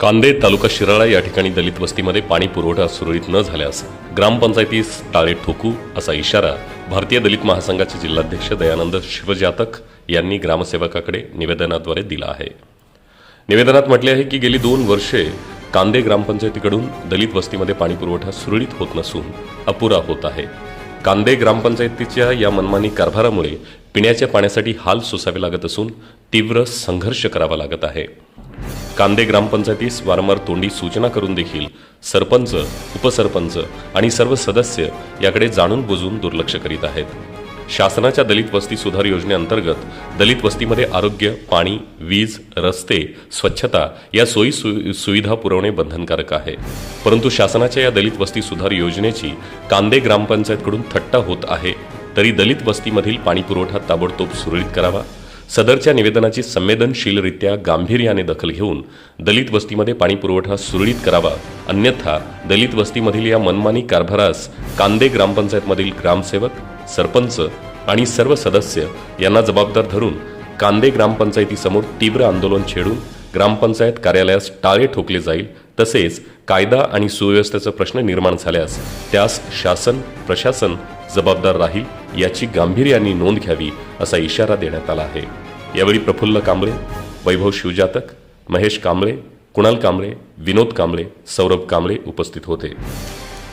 कांदे तालुका शिराळा या ठिकाणी दलित वस्तीमध्ये पाणी पुरवठा सुरळीत न झाल्यास ग्रामपंचायतीस टाळे ठोकू असा इशारा भारतीय दलित महासंघाचे जिल्हाध्यक्ष दयानंद शिवजातक यांनी ग्रामसेवकाकडे निवेदनाद्वारे दिला आहे. निवेदनात म्हटले आहे की गेली दोन वर्षे कांदे ग्रामपंचायतीकडून दलित वस्तीमध्ये पाणी पुरवठा सुरळीत होत नसून अपुरा होत आहे. कांदे ग्रामपंचायतीच्या या मनमानी कारभारामुळे पिण्याच्या पाण्यासाठी हाल सोसावे लागत असून तीव्र संघर्ष करावा लागत आहे. कांदे ग्रामपंचायतीस वारंवार तोंडी सूचना करून देखील सरपंच उपसरपंच आणि सर्व सदस्य याकडे जाणून बुजून दुर्लक्ष करीत आहेत. शासनाच्या दलित वस्ती सुधार योजनेअंतर्गत दलित वस्तीमध्ये आरोग्य पाणी वीज रस्ते स्वच्छता या सोयी सु सुविधा पुरवणे बंधनकारक आहे. परंतु शासनाच्या या दलित वस्ती सुधार योजनेची कांदे ग्रामपंचायतकडून थट्टा होत आहे तरी दलित वस्तीमधील पाणीपुरवठा ताबडतोब सुरळीत करावा. सदरच्या निवेदनाची संवेदनशीलरित्या गांभीर्याने दखल घेऊन दलित वस्तीमध्ये पाणी पुरवठा सुरळीत करावा अन्यथा दलित वस्तीमधील या मनमानी कारभारास कांदे ग्रामपंचायतमधील ग्रामसेवक सरपंच आणि सर्व सदस्य यांना जबाबदार धरून कांदे ग्रामपंचायतीसमोर तीव्र आंदोलन छेडून ग्रामपंचायत कार्यालयास टाळे ठोकले जाईल तसेच कायदा आणि सुव्यवस्थेचा प्रश्न निर्माण झाल्यास त्यास शासन प्रशासन जबाबदार राहील याची गांभीर्याने नोंद घ्यावी असा इशारा देण्यात आला आहे. यावेळी प्रफुल्ल कांबळे वैभव शिवजातक महेश कांबळे कुणाल कांबळे विनोद कांबळे सौरभ कांबळे उपस्थित होते.